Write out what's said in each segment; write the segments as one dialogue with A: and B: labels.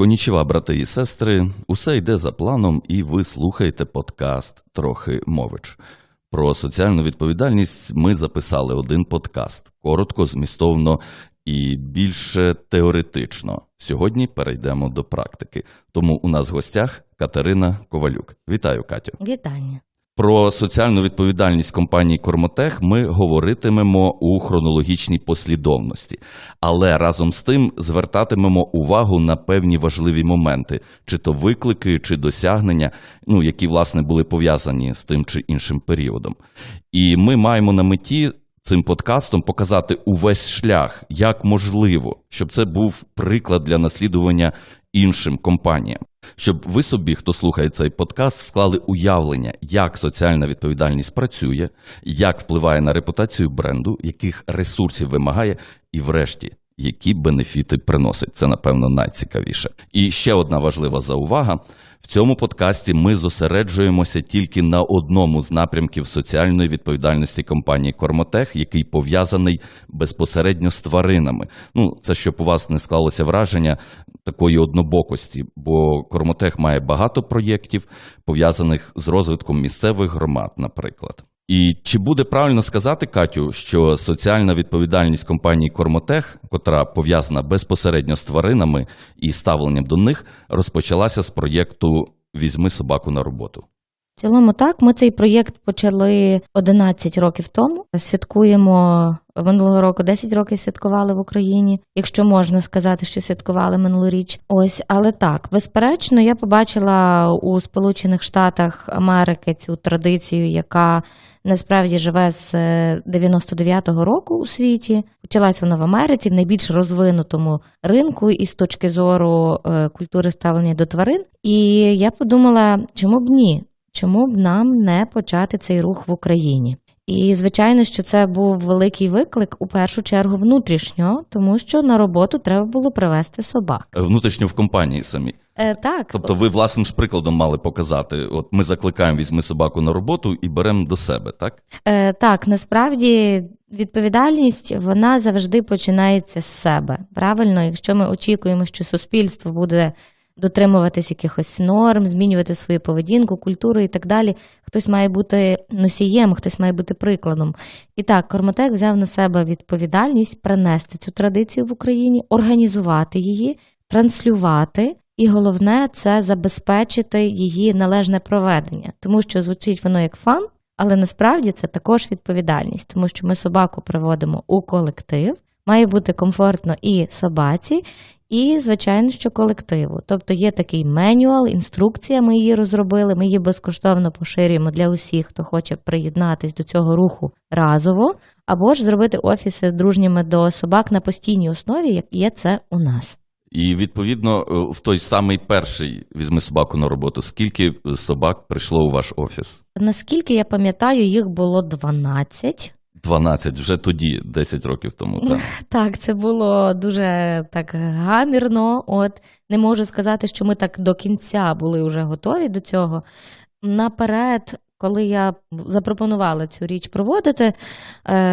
A: Конічева, брати і сестри, усе йде за планом, і ви слухаєте подкаст Трохи мович. Про соціальну відповідальність ми записали один подкаст коротко, змістовно і більше теоретично. Сьогодні перейдемо до практики. Тому у нас в гостях Катерина Ковалюк. Вітаю, Катю.
B: Вітання.
A: Про соціальну відповідальність компанії Кормотех ми говоритимемо у хронологічній послідовності, але разом з тим звертатимемо увагу на певні важливі моменти, чи то виклики, чи досягнення, ну які власне були пов'язані з тим чи іншим періодом. І ми маємо на меті. Цим подкастом показати увесь шлях, як можливо, щоб це був приклад для наслідування іншим компаніям, щоб ви собі, хто слухає цей подкаст, склали уявлення, як соціальна відповідальність працює, як впливає на репутацію бренду, яких ресурсів вимагає, і, врешті, які бенефіти приносить. Це, напевно, найцікавіше. І ще одна важлива заувага: в цьому подкасті ми зосереджуємося тільки на одному з напрямків соціальної відповідальності компанії Кормотех, який пов'язаний безпосередньо з тваринами. Ну, це щоб у вас не склалося враження такої однобокості, бо Кормотех має багато проєктів, пов'язаних з розвитком місцевих громад, наприклад. І чи буде правильно сказати, Катю, що соціальна відповідальність компанії Кормотех, котра пов'язана безпосередньо з тваринами і ставленням до них, розпочалася з проєкту Візьми собаку на роботу?
B: В цілому так, ми цей проєкт почали 11 років тому. Святкуємо минулого року 10 років святкували в Україні, якщо можна сказати, що святкували минулоріч. Ось, але так, безперечно, я побачила у Сполучених Штатах Америки цю традицію, яка насправді живе з 99-го року у світі. Почалась вона в Америці, в найбільш розвинутому ринку, і з точки зору е, культури ставлення до тварин. І я подумала, чому б ні? Чому б нам не почати цей рух в Україні? І звичайно, що це був великий виклик у першу чергу внутрішньо, тому що на роботу треба було привезти собак.
A: Внутрішньо в компанії самі.
B: Е, так,
A: Тобто ви власним ж прикладом мали показати. От ми закликаємо візьми собаку на роботу і беремо до себе, так?
B: е, так, насправді відповідальність вона завжди починається з себе. Правильно, якщо ми очікуємо, що суспільство буде дотримуватись якихось норм, змінювати свою поведінку, культуру і так далі. Хтось має бути носієм, хтось має бути прикладом. І так, Кормотек взяв на себе відповідальність принести цю традицію в Україні, організувати її, транслювати. І головне це забезпечити її належне проведення, тому що звучить воно як фан, але насправді це також відповідальність, тому що ми собаку приводимо у колектив, має бути комфортно і собаці, і, звичайно, що колективу. Тобто є такий менюал, інструкція. Ми її розробили. Ми її безкоштовно поширюємо для усіх, хто хоче приєднатись до цього руху разово, або ж зробити офіси дружніми до собак на постійній основі, як є це у нас.
A: І відповідно в той самий перший візьми собаку на роботу. Скільки собак прийшло у ваш офіс?
B: Наскільки я пам'ятаю, їх було 12.
A: 12, вже тоді, 10 років тому. Так,
B: так це було дуже так гамірно. От не можу сказати, що ми так до кінця були вже готові до цього. Наперед, коли я запропонувала цю річ проводити,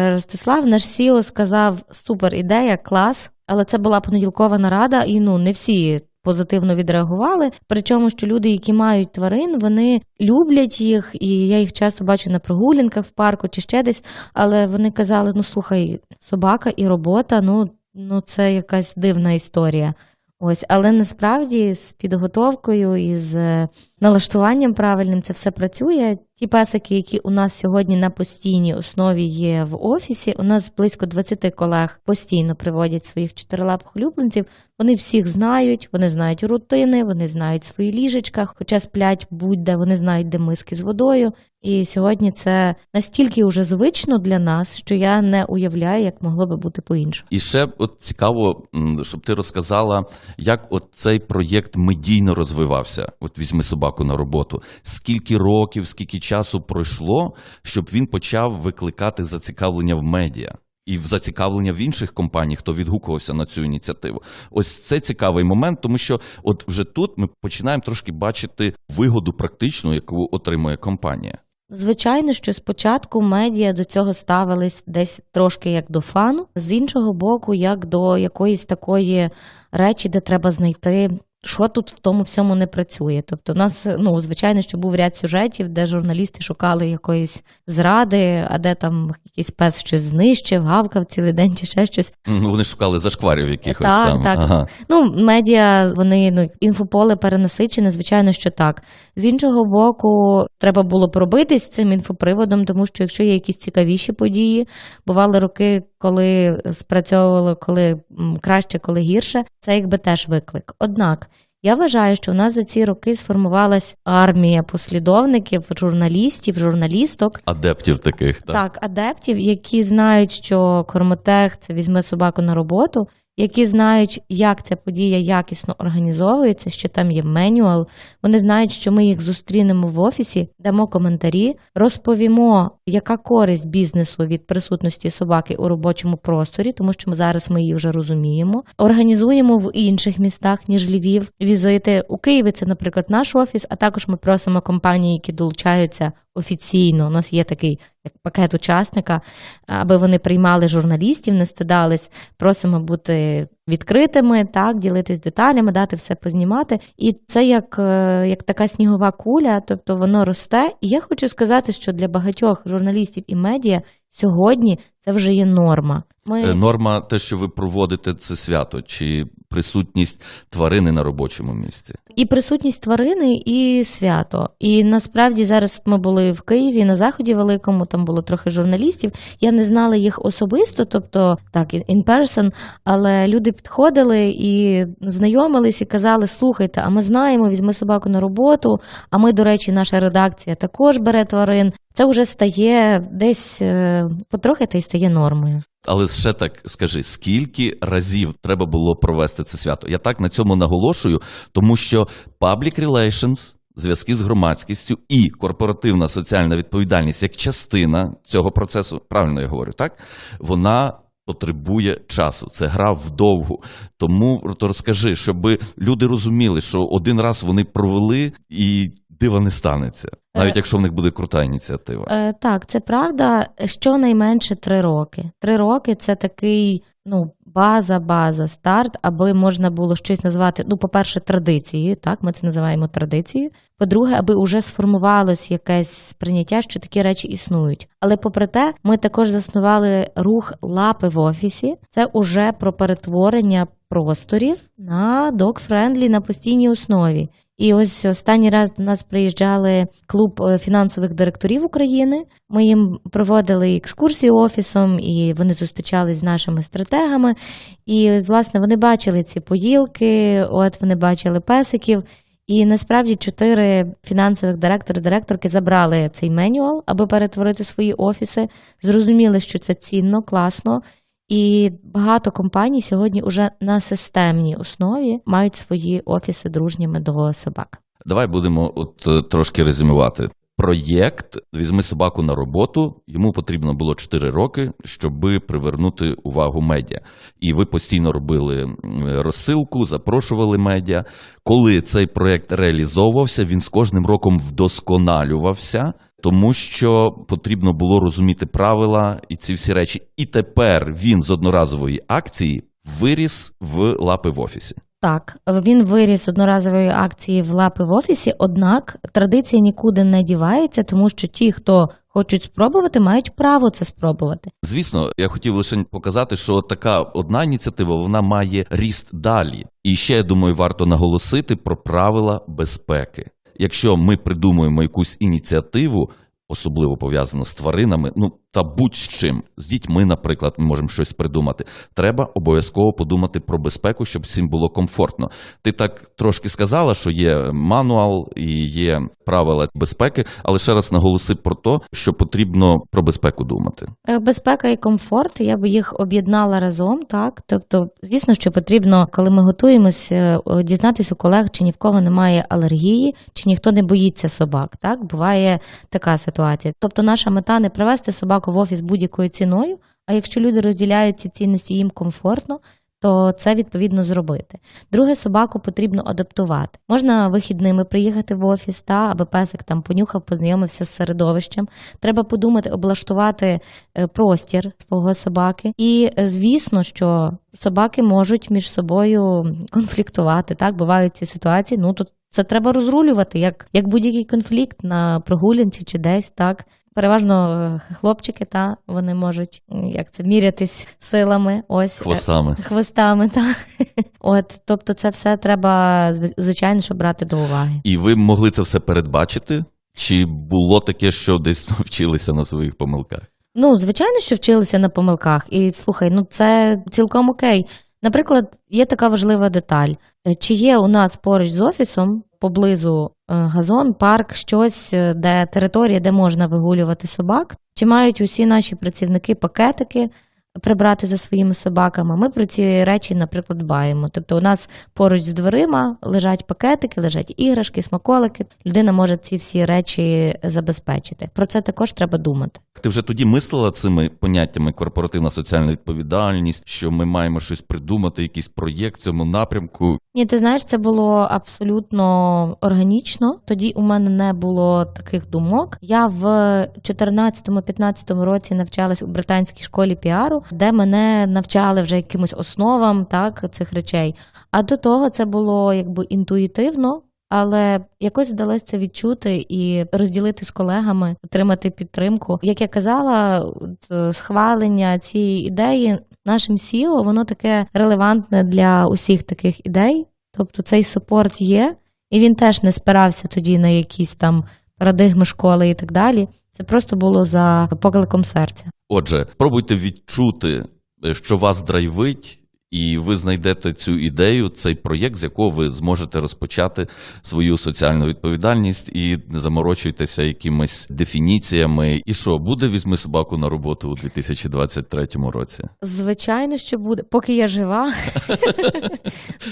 B: Ростислав, наш Сіо, сказав: супер ідея, клас. Але це була понеділкова нарада, і ну не всі позитивно відреагували. Причому, що люди, які мають тварин, вони люблять їх, і я їх часто бачу на прогулянках в парку чи ще десь. Але вони казали: ну слухай, собака і робота, ну, ну це якась дивна історія. Ось, але насправді з підготовкою і з налаштуванням правильним це все працює. Ті песики, які у нас сьогодні на постійній основі є в офісі, у нас близько 20 колег постійно приводять своїх чотирилапих улюбленців. Вони всіх знають, вони знають рутини, вони знають свої ліжечка, хоча сплять будь-де, вони знають, де миски з водою. І сьогодні це настільки вже звично для нас, що я не уявляю, як могло би бути по-іншому.
A: І ще от цікаво, щоб ти розказала, як от цей проєкт медійно розвивався. От візьми собаку на роботу. Скільки років, скільки часу пройшло, щоб він почав викликати зацікавлення в медіа? І в зацікавлення в інших компаній, хто відгукувався на цю ініціативу, ось це цікавий момент, тому що от вже тут ми починаємо трошки бачити вигоду практичну, яку отримує компанія.
B: Звичайно, що спочатку медіа до цього ставились десь трошки як до фану, з іншого боку, як до якоїсь такої речі, де треба знайти що тут в тому всьому не працює. Тобто, у нас, ну, звичайно, що був ряд сюжетів, де журналісти шукали якоїсь зради, а де там якийсь пес щось знищив, гавкав цілий день чи ще щось.
A: Ну, вони шукали зашкварів якихось
B: Так,
A: там.
B: так.
A: Ага.
B: Ну, медіа, вони ну інфополе перенасичене, звичайно, що так. З іншого боку, треба було пробитись цим інфоприводом, тому що якщо є якісь цікавіші події, бували роки, коли спрацьовувало, коли краще, коли гірше. Це якби теж виклик. Однак. Я вважаю, що у нас за ці роки сформувалась армія послідовників, журналістів, журналісток,
A: Адептів таких. Так.
B: так, адептів, які знають, що Кормотех це візьме собаку на роботу, які знають, як ця подія якісно організовується, що там є менюал. Вони знають, що ми їх зустрінемо в офісі, дамо коментарі, розповімо, яка користь бізнесу від присутності собаки у робочому просторі, тому що ми зараз ми її вже розуміємо. Організуємо в інших містах, ніж Львів, візити у Києві. Це, наприклад, наш офіс. А також ми просимо компанії, які долучаються офіційно. У нас є такий як пакет учасника, аби вони приймали журналістів, не стидались. Просимо бути відкритими, так, ділитись деталями, дати все познімати. І це як, е, як така снігова куля, тобто воно росте. І я хочу сказати, що для багатьох журналістів і медіа сьогодні це вже є норма. Ми...
A: Е, Норма те, що ви проводите це свято, чи присутність тварини на робочому місці.
B: І присутність тварини, і свято. І насправді зараз ми були в Києві на заході великому, там було трохи журналістів. Я не знала їх особисто, тобто так, in person, але люди підходили і знайомились і казали: слухайте, а ми знаємо, візьми собаку на роботу. А ми, до речі, наша редакція також бере тварин. Це вже стає десь е, потрохи та й стає нормою.
A: Але ще так скажи, скільки разів треба було провести це свято? Я так на цьому наголошую, тому що public relations, зв'язки з громадськістю і корпоративна соціальна відповідальність як частина цього процесу, правильно я говорю, так? Вона потребує часу. Це гра вдовгу. Тому то розкажи, щоб люди розуміли, що один раз вони провели і дива не станеться, навіть
B: Е.
A: якщо в них буде крута ініціатива.
B: Е, так, це правда. Щонайменше три роки. Три роки це такий, ну, база, база, старт, аби можна було щось назвати. Ну, по-перше, традицією, так, ми це називаємо традицією. По-друге, аби вже сформувалось якесь сприйняття, що такі речі існують. Але попри те, ми також заснували рух лапи в офісі. Це уже про перетворення просторів на dog-friendly на постійній основі. І ось останній раз до нас приїжджали клуб е, фінансових директорів України. Ми їм проводили екскурсію офісом, і вони зустрічались з нашими стратегами. І власне вони бачили ці поїлки, от вони бачили песиків. І насправді чотири фінансових директори директорки забрали цей менюал, аби перетворити свої офіси. Зрозуміли, що це цінно, класно. І багато компаній сьогодні уже на системній основі мають свої офіси дружніми до собак.
A: Давай будемо от е, трошки резюмувати. Проєкт візьми собаку на роботу. Йому потрібно було 4 роки, щоб привернути увагу медіа. І ви постійно робили розсилку, запрошували медіа. Коли цей проєкт реалізовувався, він з кожним роком вдосконалювався, тому що потрібно було розуміти правила і ці всі речі. І тепер він з одноразової акції виріс в лапи в офісі.
B: Так, він виріс з одноразової акції в лапи в офісі, однак традиція нікуди не дівається, тому що ті, хто хочуть спробувати, мають право це спробувати.
A: Звісно, я хотів лише показати, що така одна ініціатива вона має ріст далі. І ще я думаю, варто наголосити про правила безпеки. Якщо ми придумуємо якусь ініціативу, особливо пов'язану з тваринами, ну та будь-з чим, з дітьми, наприклад, ми можемо щось придумати. Треба обов'язково подумати про безпеку, щоб всім було комфортно. Ти так трошки сказала, що є мануал і є правила безпеки, але ще раз наголоси про те, що потрібно про безпеку думати.
B: Е, Безпека і комфорт, я би їх об'єднала разом, так. Тобто, звісно, що потрібно, коли ми готуємось, е, дізнатися у колег, чи ні в кого немає алергії, чи ніхто не боїться собак. Так, буває така ситуація. Тобто, наша мета не привести собаку в офіс будь-якою ціною. А якщо люди розділяють ці цінності, їм комфортно, то це відповідно зробити. Друге, собаку потрібно адаптувати. Можна вихідними приїхати в офіс, та аби песик там понюхав, познайомився з середовищем. Треба подумати, облаштувати е, простір свого собаки. І е, звісно, що собаки можуть між собою конфліктувати. Так бувають ці ситуації. Ну то це треба розрулювати, як, як будь-який конфлікт на прогулянці чи десь так. Переважно е, хлопчики, та вони можуть як це мірятись силами. Ось е,
A: Хвостами.
B: хвостами, так. От, тобто, це все треба звичайно, що брати до уваги.
A: І ви могли це все передбачити? Чи було таке, що десь вчилися на своїх помилках?
B: Ну, звичайно, що вчилися на помилках. І слухай, ну це цілком окей. Наприклад, є така важлива деталь: Е, чи є у нас поруч з офісом поблизу е, газон, парк, щось, е, де територія, де можна вигулювати собак, чи мають усі наші працівники пакетики прибрати за своїми собаками? Ми про ці речі, наприклад, дбаємо. Тобто, у нас поруч з дверима лежать пакетики, лежать іграшки, смаколики. Людина може ці всі речі забезпечити. Про це також треба думати.
A: Ти вже тоді мислила цими поняттями корпоративна соціальна відповідальність, що ми маємо щось придумати, якийсь проєкт в цьому напрямку.
B: Ні, ти знаєш, це було абсолютно органічно. Тоді у мене не було таких думок. Я в 14-15 році навчалась у британській школі піару, де мене навчали вже якимось основам так цих речей. А до того це було якби інтуїтивно. Але якось вдалося це відчути і розділити з колегами, отримати підтримку. Як я казала, е, схвалення цієї ідеї нашим SEO, воно таке релевантне для усіх таких ідей. Тобто цей супорт є, і він теж не спирався тоді на якісь там парадигми школи і так далі. Це просто було за покликом серця.
A: Отже, пробуйте відчути, е, що вас драйвить, і ви знайдете цю ідею, цей проєкт, з якого ви зможете розпочати свою соціальну відповідальність і не заморочуйтеся якимись дефініціями. І що, буде візьми собаку на роботу у 2023 році?
B: Звичайно, що буде, поки я жива.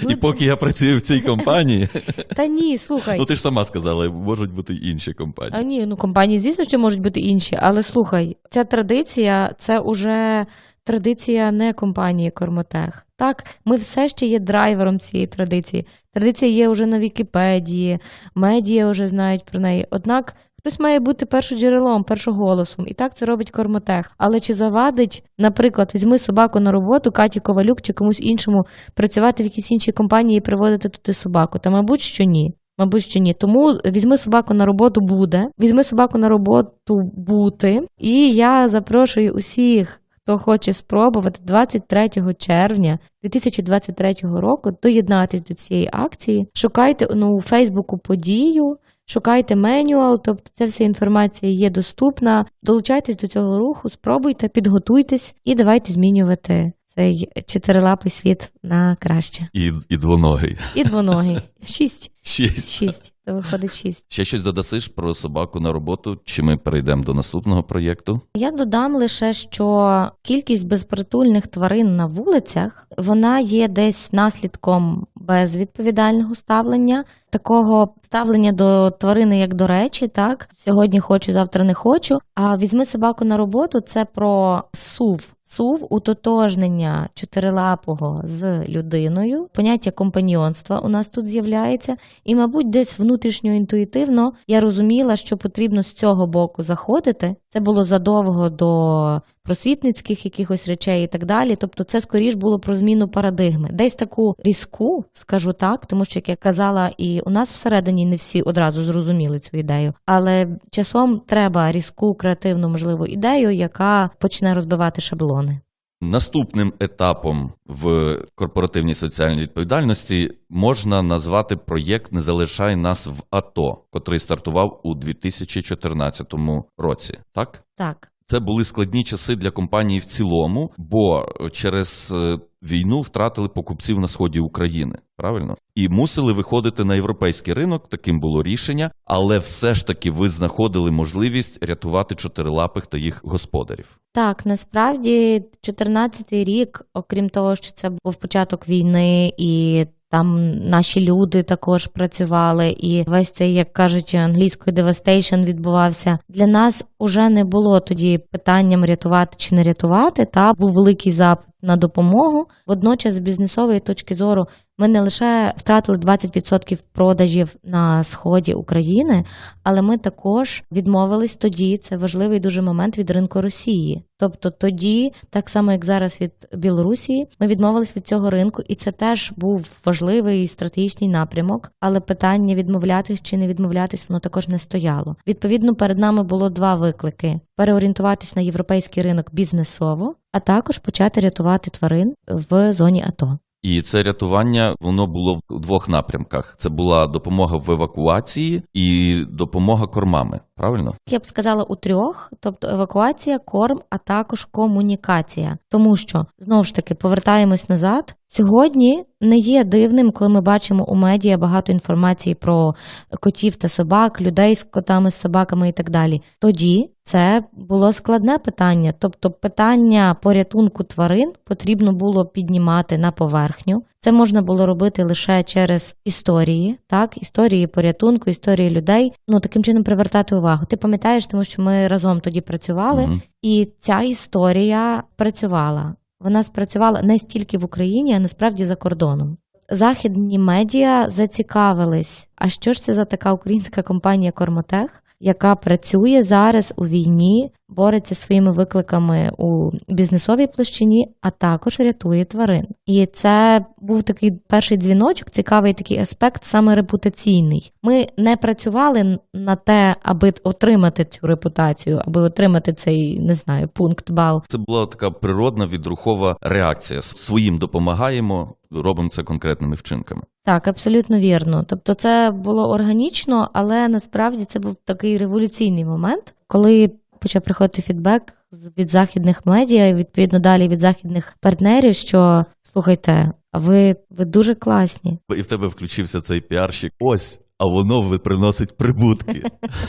A: І поки я працюю в цій компанії,
B: Та ні, слухай.
A: ну ти ж сама сказала, можуть бути інші компанії.
B: А ні, ну компанії, звісно, що можуть бути інші, але слухай, ця традиція це уже традиція не компанії Кормотех. Так, ми все ще є драйвером цієї традиції. Традиція є вже на Вікіпедії, медіа вже знають про неї. Однак хтось має бути першоджерелом, першоголосом. І так це робить Кормотех. Але чи завадить, наприклад, візьми собаку на роботу, Каті Ковалюк чи комусь іншому працювати в якійсь іншій компанії і приводити туди собаку? Та мабуть, що ні. Мабуть, що ні. Тому візьми собаку на роботу буде. Візьми собаку на роботу бути. І я запрошую усіх, хто хоче спробувати 23 червня 2023 року доєднатись до цієї акції. Шукайте ну, у Фейсбуку подію. Шукайте менюал, тобто ця вся інформація є доступна. Долучайтесь до цього руху, спробуйте, підготуйтесь і давайте змінювати цей чотирилапий світ на краще.
A: І, і двоногий.
B: І двоногий. Шість.
A: Шість.
B: Шість. То виходить шість.
A: Ще щось додасиш про собаку на роботу, чи ми перейдемо до наступного проєкту?
B: Я додам лише, що кількість безпритульних тварин на вулицях вона є десь наслідком безвідповідального ставлення, такого ставлення до тварини як до речі, так сьогодні хочу, завтра не хочу. А візьми собаку на роботу це про сув. Сув утотожнення чотирилапого з людиною, поняття компаньйонства у нас тут з'являється, і, мабуть, десь внутрішньо інтуїтивно я розуміла, що потрібно з цього боку заходити. Це було задовго до просвітницьких якихось речей і так далі. Тобто, це скоріш було про зміну парадигми. Десь таку різку, скажу так, тому що як я казала, і у нас всередині не всі одразу зрозуміли цю ідею. Але часом треба різку, креативну, можливо, ідею, яка почне розбивати шаблони.
A: Наступним етапом в корпоративній соціальній відповідальності можна назвати проєкт Не залишай нас в АТО, котрий стартував у 2014 році. Так?
B: Так.
A: Це були складні часи для компанії в цілому, бо через е, війну втратили покупців на сході України, правильно? І мусили виходити на європейський ринок. Таким було рішення, але все ж таки ви знаходили можливість рятувати чотирилапих та їх господарів.
B: Так, насправді 14-й рік, окрім того, що це був початок війни, і там наші люди також працювали, і весь цей, як кажуть, англійською devastation відбувався. Для нас уже не було тоді питанням рятувати чи не рятувати. Та був великий запит на допомогу. Водночас, з бізнесової точки зору, ми не лише втратили 20% продажів на сході України, але ми також відмовились тоді. Це важливий дуже момент від ринку Росії. Тобто тоді, так само як зараз від Білорусі, ми відмовились від цього ринку, і це теж був важливий стратегічний напрямок. Але питання відмовлятись чи не відмовлятись, воно також не стояло. Відповідно, перед нами було два виклики: переорієнтуватись на європейський ринок бізнесово, а також почати рятувати тварин в зоні АТО.
A: І це рятування воно було в двох напрямках: це була допомога в евакуації і допомога кормами. Правильно?
B: Я б сказала у трьох, тобто евакуація, корм, а також комунікація. Тому що знову ж таки повертаємось назад. Сьогодні не є дивним, коли ми бачимо у медіа багато інформації про котів та собак, людей з котами, з собаками і так далі. Тоді це було складне питання. Тобто, питання порятунку тварин потрібно було піднімати на поверхню. Це можна було робити лише через історії, так, історії порятунку, історії людей. Ну таким чином привертати увагу. Ти пам'ятаєш, тому що ми разом тоді працювали,
A: Мгм.
B: і ця історія працювала. Вона спрацювала не стільки в Україні, а насправді за кордоном. Західні медіа зацікавились. А що ж це за така українська компанія Кормотех, яка працює зараз у війні, бореться своїми викликами у бізнесовій площині, а також рятує тварин. І це був такий перший дзвіночок, цікавий такий аспект, саме репутаційний. Ми не працювали на те, аби отримати цю репутацію, аби отримати цей не знаю пункт бал.
A: Це була така природна відрухова реакція. Своїм допомагаємо, робимо це конкретними вчинками.
B: Так, абсолютно вірно. Тобто, це було органічно, але насправді це був такий революційний момент, коли почав приходити фідбек з- від західних медіа і відповідно далі від західних партнерів, що слухайте, а ви, ви дуже класні.
A: І в тебе включився цей піарщик. Ось. А воно приносить прибутки,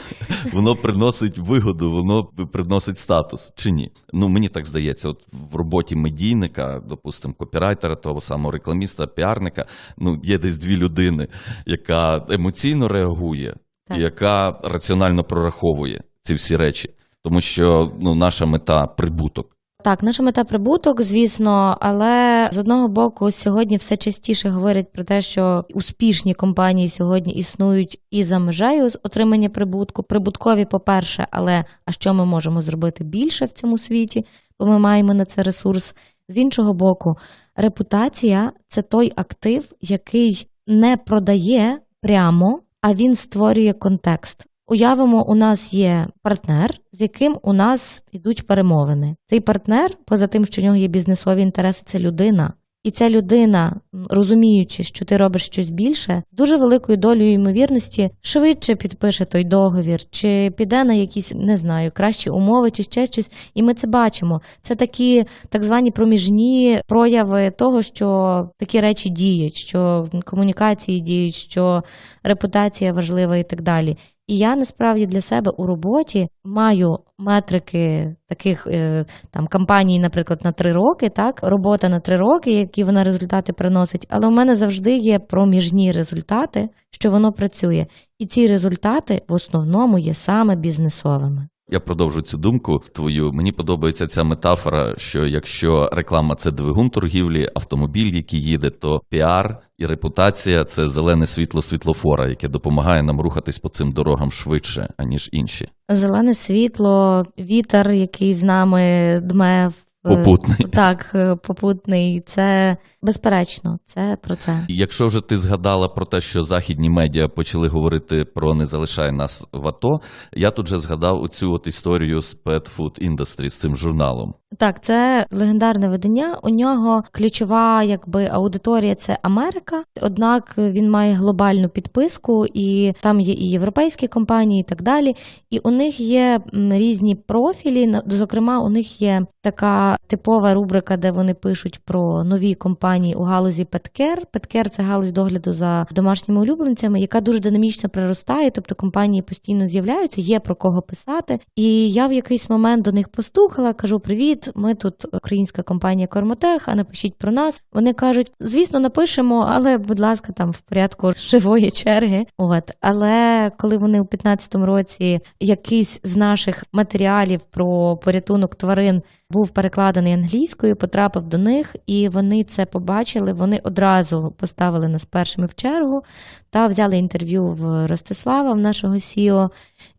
A: воно приносить вигоду, воно приносить статус чи ні? Ну мені так здається, от в роботі медійника, допустимо, копірайтера, того самого рекламіста, піарника, ну є десь дві людини, яка емоційно реагує,
B: Так.
A: і яка раціонально прораховує ці всі речі, тому що ну наша мета прибуток.
B: Так, наша мета прибуток, звісно, але з одного боку, сьогодні все частіше говорять про те, що успішні компанії сьогодні існують і за межею з отримання прибутку. Прибуткові, по-перше, але а що ми можемо зробити більше в цьому світі, бо ми маємо на це ресурс. З іншого боку, репутація це той актив, який не продає прямо, а він створює контекст. Уявимо, у нас є партнер, з яким у нас йдуть перемовини. Цей партнер, поза тим, що в нього є бізнесові інтереси, це людина. І ця людина, розуміючи, що ти робиш щось більше, з дуже великою долею ймовірності швидше підпише той договір, чи піде на якісь не знаю, кращі умови, чи ще щось. І ми це бачимо. Це такі так звані проміжні прояви того, що такі речі діють, що комунікації діють, що репутація важлива і так далі. І я насправді для себе у роботі маю метрики таких е, там кампаній, наприклад, на три роки, так, робота на три роки, які вона результати приносить. Але у мене завжди є проміжні результати, що воно працює. І ці результати в основному є саме бізнесовими.
A: Я продовжу цю думку твою. Мені подобається ця метафора, що якщо реклама це двигун торгівлі, автомобіль, який їде, то піар і репутація це зелене світло світлофора, яке допомагає нам рухатись по цим дорогам швидше, аніж інші.
B: Зелене світло, вітер, який з нами дме. В-
A: Попутний.
B: Так, е, попутний. Це безперечно, це про це.
A: Якщо вже ти згадала про те, що західні медіа почали говорити про не залишай нас в АТО, я тут же згадав оцю от історію з Pet Food Industry, з цим журналом.
B: Так, це легендарне видання. У нього ключова якби аудиторія це Америка. Однак він має глобальну підписку, і там є і європейські компанії, і так далі. І у них є різні профілі. Зокрема, у них є така типова рубрика, де вони пишуть про нові компанії у галузі Петкер. Петкер це галузь догляду за домашніми улюбленцями, яка дуже динамічно приростає. Тобто компанії постійно з'являються, є про кого писати. І я в якийсь момент до них постукала, кажу: Привіт, ми тут українська компанія Кормотех, а напишіть про нас. Вони кажуть, звісно, напишемо, але, будь ласка, там в порядку живої черги. От, але коли вони у 15-му році якийсь з наших матеріалів про порятунок тварин був перекладений англійською, потрапив до них, і вони це побачили. Вони одразу поставили нас першими в чергу та взяли інтерв'ю в Ростислава, в нашого СІО,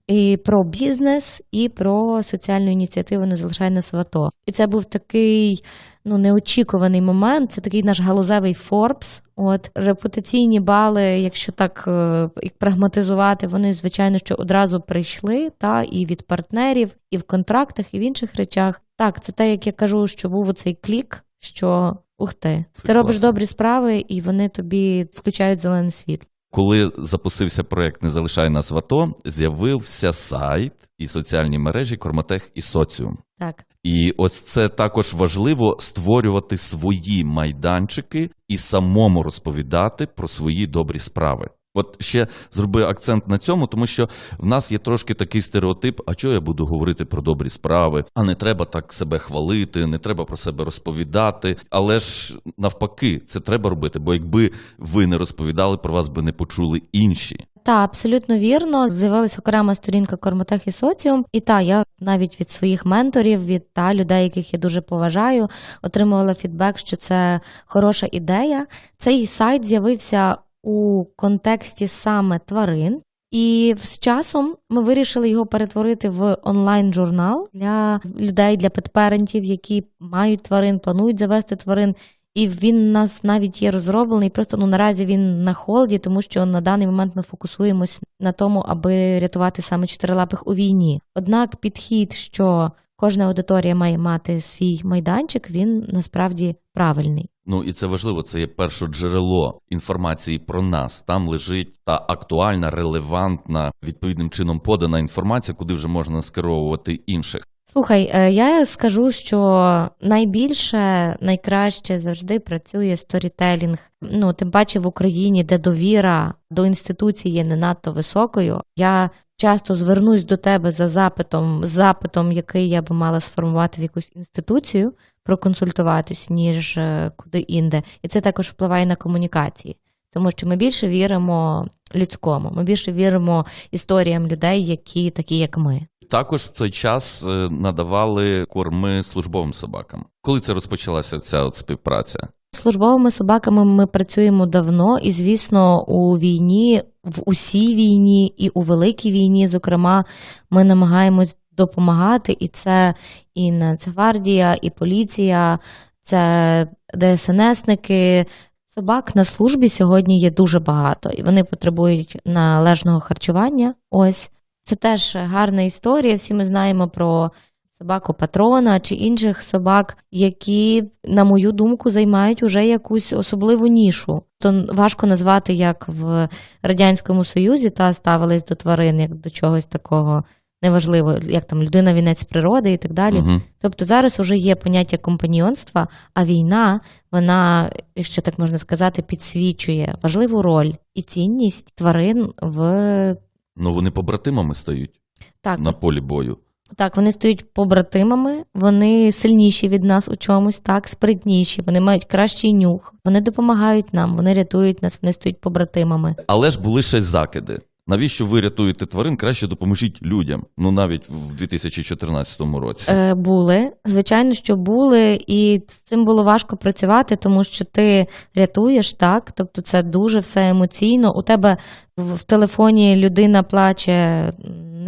B: і про бізнес, і про соціальну ініціативу «Не залишай нас в АТО. І це був такий ну, неочікуваний момент. Це такий наш галузевий Форбс. От репутаційні бали, якщо так е, їх прагматизувати, вони звичайно що одразу прийшли, та і від партнерів, і в контрактах, і в інших речах. Так, це те, як я кажу, що був оцей клік, що ух ти,
A: Це
B: ти робиш добрі справи, і вони тобі включають зелене світло.
A: Коли запустився проект Не залишай нас в АТО, з'явився сайт і соціальні мережі Кормотех і Соціум.
B: Так.
A: І ось це також важливо створювати свої майданчики і самому розповідати про свої добрі справи. От ще зроби акцент на цьому, тому що в нас є трошки такий стереотип: а чого я буду говорити про добрі справи? А не треба так себе хвалити, не треба про себе розповідати. Але ж навпаки, це треба робити, бо якби ви не розповідали, про вас би не почули інші.
B: Та абсолютно вірно. З'явилася окрема сторінка Кормотех і Соціум. І та я навіть від своїх менторів, від та людей, яких я дуже поважаю, отримувала фідбек, що це хороша ідея. Цей сайт з'явився у контексті саме тварин. І з часом ми вирішили його перетворити в онлайн-журнал для людей, для петперентів, які мають тварин, планують завести тварин. І він у нас навіть є розроблений. Просто ну наразі він на холді, тому що на даний момент ми фокусуємось на тому, аби рятувати саме чотирилапих у війні. Однак підхід, що кожна аудиторія має мати свій майданчик, він насправді правильний.
A: Ну і це важливо, це є перше джерело інформації про нас. Там лежить та актуальна, релевантна, відповідним чином подана інформація, куди вже можна скеровувати інших.
B: Слухай, е, я скажу, що найбільше, найкраще завжди працює сторітелінг. Ну, тим паче в Україні, де довіра до інституції є не надто високою. Я часто звернусь до тебе за запитом, запитом, який я би мала сформувати в якусь інституцію, проконсультуватись, ніж е, куди інде. І це також впливає на комунікації. Тому що ми більше віримо людському, ми більше віримо історіям людей, які такі, як ми.
A: Також в той час е, надавали корми службовим собакам. Коли це розпочалася ця от співпраця?
B: Службовими собаками ми працюємо давно, і звісно, у війні, в усій війні і у великій війні, зокрема, ми намагаємось допомагати, і це і Нацгвардія, і поліція, це ДСНСники. Собак на службі сьогодні є дуже багато, і вони потребують належного харчування. Ось це теж гарна історія. Всі ми знаємо про собаку патрона чи інших собак, які, на мою думку, займають уже якусь особливу нішу. То важко назвати, як в Радянському Союзі та ставились до тварин, як до чогось такого неважливо, як там людина вінець природи і так далі.
A: Угу.
B: Тобто зараз вже є поняття компаньйонства, а війна, вона, якщо так можна сказати, підсвічує важливу роль і цінність тварин в
A: Ну вони побратимами стають
B: так,
A: на полі бою.
B: Так, вони стають побратимами, вони сильніші від нас у чомусь, так, спритніші, вони мають кращий нюх, вони допомагають нам, вони рятують нас, вони стають побратимами.
A: Але ж були ще закиди. Навіщо ви рятуєте тварин? Краще допоможіть людям. Ну навіть в 2014 році.
B: Е, були, звичайно, що були, і з цим було важко працювати, тому що ти рятуєш, так, тобто це дуже все емоційно. У тебе в, в телефоні людина плаче,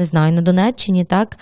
B: не знаю, на Донеччині, так.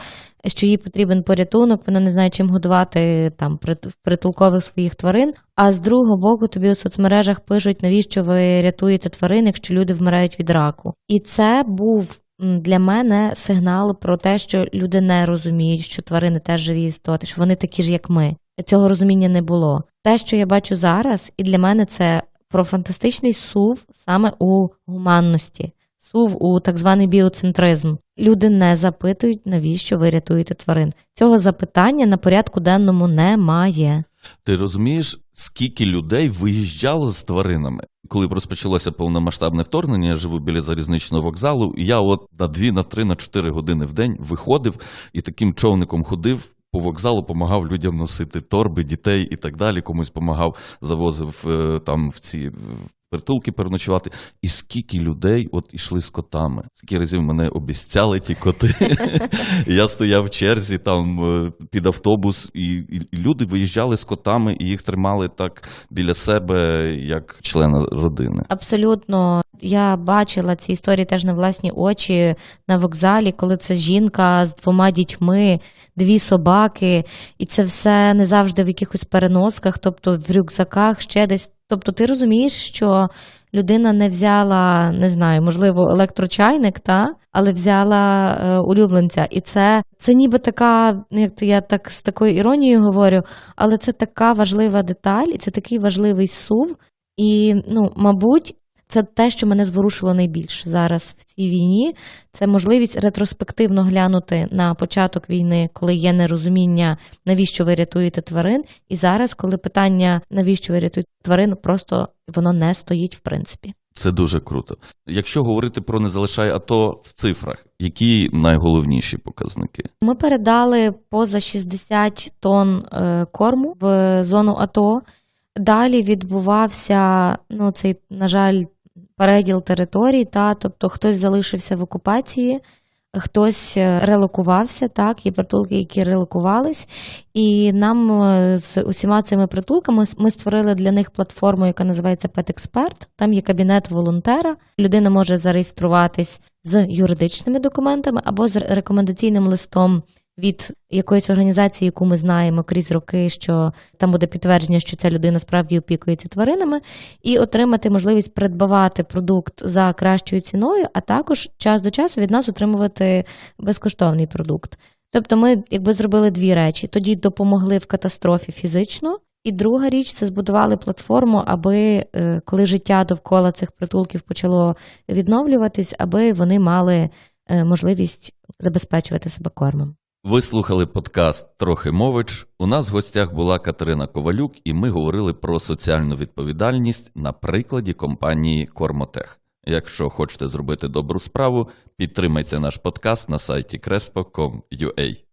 B: Що їй потрібен порятунок, вона не знає, чим годувати там прит- притулкових своїх тварин. А з другого боку, тобі у соцмережах пишуть, навіщо ви рятуєте тварин, якщо люди вмирають від раку. І це був для мене сигнал про те, що люди не розуміють, що тварини теж живі істоти, що вони такі ж, як ми. Цього розуміння не було. Те, що я бачу зараз, і для мене це про фантастичний сув саме у гуманності, сув у так званий біоцентризм. Люди не запитують, навіщо ви рятуєте тварин. Цього запитання на порядку денному немає.
A: Ти розумієш, скільки людей виїжджало з тваринами? Коли розпочалося повномасштабне вторгнення, я живу біля залізничного вокзалу, я от на 2, на 3, на 4 години в день виходив і таким човником ходив по вокзалу допомагав людям носити торби, дітей і так далі. Комусь допомагав, завозив е, там в ці притулки переночувати. І скільки людей от ішли з котами. Скільки разів мене обіцяли ті коти. Я стояв в черзі там е, під автобус, і, і, і люди виїжджали з котами, і їх тримали так біля себе, як члена родини.
B: Абсолютно, я бачила ці історії теж на власні очі на вокзалі, коли це жінка з двома дітьми, дві собаки, і це все не завжди в якихось переносках, тобто в рюкзаках ще десь. Тобто, ти розумієш, що людина не взяла, не знаю, можливо, електрочайник, та але взяла е, улюбленця. І це, це ніби така, ну, як то я так з такою іронією говорю, але це така важлива деталь, і це такий важливий сув. І, ну, мабуть, це те, що мене зворушило найбільше зараз в цій війні. Це можливість ретроспективно глянути на початок війни, коли є нерозуміння, навіщо ви рятуєте тварин. І зараз, коли питання, навіщо ви рятуєте тварин, просто воно не стоїть в принципі.
A: Це дуже круто. Якщо говорити про не залишай АТО в цифрах, які найголовніші показники?
B: Ми передали поза 60 тонн е, корму в зону АТО. Далі відбувався ну, цей, на жаль, переділ територій, та, тобто хтось залишився в окупації, хтось е, релокувався, так, є притулки, які релокувались. І нам е, з усіма цими притулками ми створили для них платформу, яка називається Петексперт. Там є кабінет волонтера. Людина може зареєструватись з юридичними документами або з рекомендаційним листом від якоїсь організації, яку ми знаємо крізь роки, що там буде підтвердження, що ця людина справді опікується тваринами, і отримати можливість придбавати продукт за кращою ціною, а також час до часу від нас отримувати безкоштовний продукт. Тобто, ми якби зробили дві речі: тоді допомогли в катастрофі фізично. І друга річ це збудували платформу, аби е, коли життя довкола цих притулків почало відновлюватись, аби вони мали е, можливість забезпечувати себе кормом.
A: Ви слухали подкаст Трохи мович. У нас в гостях була Катерина Ковалюк, і ми говорили про соціальну відповідальність на прикладі компанії Кормотех. Якщо хочете зробити добру справу, підтримайте наш подкаст на сайті crespo.com.ua.